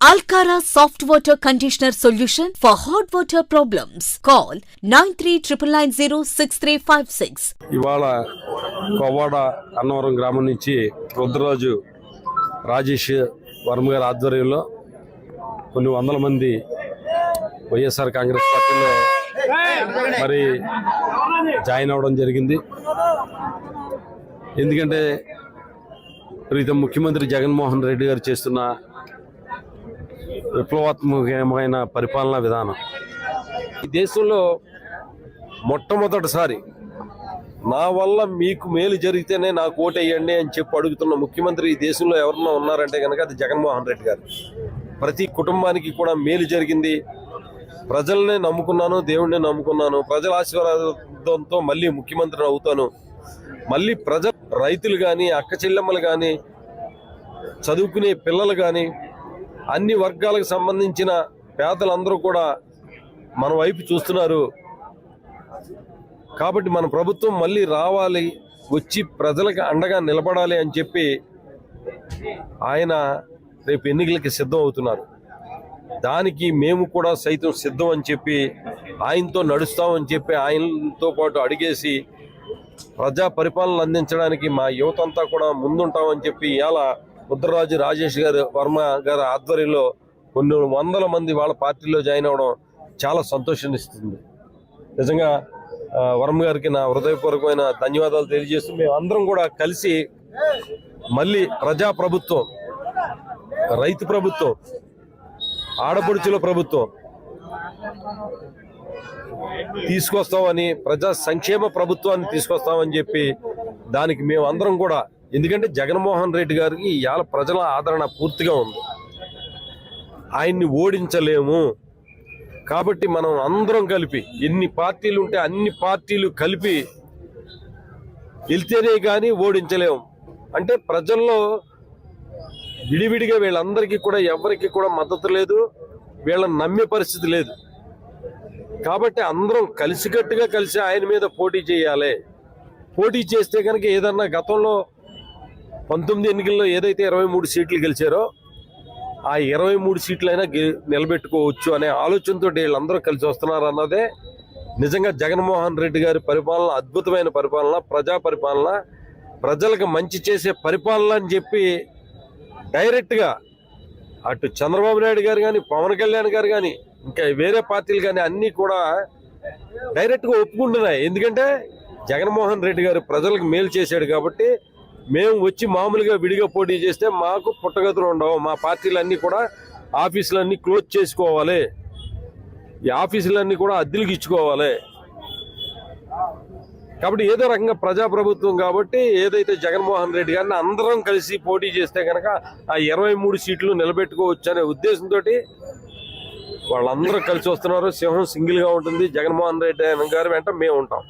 Alcara soft water conditioner solution for hot water problems. Call 9399906356. ఇవాళ కొవ్వాడ అన్నవరం గ్రామం నుంచి రుద్రరాజు రాజేష్ వర్మ గారి ఆధ్వర్యంలో కొన్ని వందల మంది వైఎస్ఆర్ కాంగ్రెస్ పార్టీలో మరి జాయిన్ అవ్వడం జరిగింది ఎందుకంటే ప్రీతం ముఖ్యమంత్రి జగన్మోహన్ రెడ్డి గారు చేస్తున్న విప్లవాత్మకమైన పరిపాలనా విధానం. ఈ దేశంలో మొట్టమొదటిసారి నా వల్ల మీకు మేలు జరిగితేనే నాకు ఓటేయండి అని చెప్పి అడుగుతున్న ముఖ్యమంత్రి ఈ దేశంలో ఎవరన్నా ఉన్నారంటే కనుక అది జగన్మోహన్ రెడ్డి గారు. ప్రతి కుటుంబానికి కూడా మేలు జరిగింది. ప్రజల్నే నమ్ముకున్నాను దేవుడిని నమ్ముకున్నాను. ప్రజల ఆశీర్వాదంతో మళ్ళీ ముఖ్యమంత్రిని అవుతాను. మళ్ళీ ప్రజ రైతులు కానీ అక్క చెల్లెమ్మలు కానీ చదువుకునే పిల్లలు కానీ అన్ని వర్గాలకు సంబంధించిన పేదలందరూ కూడా మన వైపు చూస్తున్నారు. కాబట్టి మన ప్రభుత్వం మళ్ళీ రావాలి వచ్చి ప్రజలకు అండగా నిలబడాలి అని చెప్పి ఆయన రేపు ఎన్నికలకి సిద్ధం అవుతున్నారు. దానికి మేము కూడా సైతం సిద్ధం అని చెప్పి ఆయనతో నడుస్తామని చెప్పి ఆయనతో పాటు అడిగేసి ప్రజా పరిపాలన అందించడానికి మా యువత అంతా కూడా ముందుంటామని చెప్పి ఇవాళ ముద్రరాజు రాజేష్ గారు వర్మ గారి ఆధ్వర్యంలో కొన్ని వందల మంది వాళ్ళ పార్టీలో జాయిన్ అవ్వడం చాలా సంతోషాన్ని ఇస్తుంది నిజంగా వర్మ గారికి నా హృదయపూర్వకమైన ధన్యవాదాలు తెలియజేస్తూ మేమందరం అందరం కూడా కలిసి మళ్ళీ ప్రజా ప్రభుత్వం రైతు ప్రభుత్వం ఆడపడుచుల ప్రభుత్వం తీసుకొస్తామని ప్రజా సంక్షేమ ప్రభుత్వాన్ని తీసుకొస్తామని చెప్పి దానికి మేము అందరం కూడా ఎందుకంటే జగన్మోహన్ రెడ్డి గారికి ఇవాళ ప్రజల ఆదరణ పూర్తిగా ఉంది. ఆయన్ని ఓడించలేము. కాబట్టి మనం అందరం కలిపి ఎన్ని పార్టీలు ఉంటే అన్ని పార్టీలు కలిపి వెళ్తేనే కానీ ఓడించలేము అంటే ప్రజల్లో విడివిడిగా వీళ్ళందరికీ కూడా ఎవరికి కూడా మద్దతు లేదు. వీళ్ళని నమ్మే పరిస్థితి లేదు. కాబట్టి అందరం కలిసికట్టుగా కలిసి ఆయన మీద పోటీ చేయాలి. పోటీ చేస్తే కనుక ఏదన్నా గతంలో పంతొమ్మిది ఎన్నికల్లో ఏదైతే ఇరవై మూడు సీట్లు గెలిచారో ఆ ఇరవై మూడు సీట్లైనా గె- నిలబెట్టుకోవచ్చు అనే ఆలోచనతో వీళ్ళందరూ కలిసి వస్తున్నారు అన్నదే నిజంగా జగన్మోహన్ రెడ్డి గారి పరిపాలన అద్భుతమైన పరిపాలన ప్రజా పరిపాలన ప్రజలకు మంచి చేసే పరిపాలన అని చెప్పి డైరెక్ట్గా అటు చంద్రబాబు నాయుడు గారు కానీ పవన్ కళ్యాణ్ గారు కానీ ఇంకా వేరే పార్టీలు కానీ అన్నీ కూడా డైరెక్ట్గా ఒప్పుకుంటున్నాయి. ఎందుకంటే జగన్మోహన్ రెడ్డి గారు ప్రజలకు మేలు చేశాడు కాబట్టి మేము వచ్చి మామూలుగా విడిగా పోటీ చేస్తే మాకు పుట్టగతులు ఉండవు. మా పార్టీలన్నీ కూడా ఆఫీసులన్నీ క్లోజ్ చేసుకోవాలి. ఈ ఆఫీసులన్నీ కూడా అద్దెలకు ఇచ్చుకోవాలి. కాబట్టి ఏదో రకంగా ప్రజాప్రభుత్వం కాబట్టి ఏదైతే జగన్మోహన్ రెడ్డి గారిని అందరం కలిసి పోటీ చేస్తే కనుక ఆ ఇరవై మూడు సీట్లు నిలబెట్టుకోవచ్చు అనే ఉద్దేశంతో వాళ్ళందరూ కలిసి వస్తున్నారు. సింహం సింగిల్గా ఉంటుంది. జగన్మోహన్ రెడ్డి గారు వెంట మేము ఉంటాం.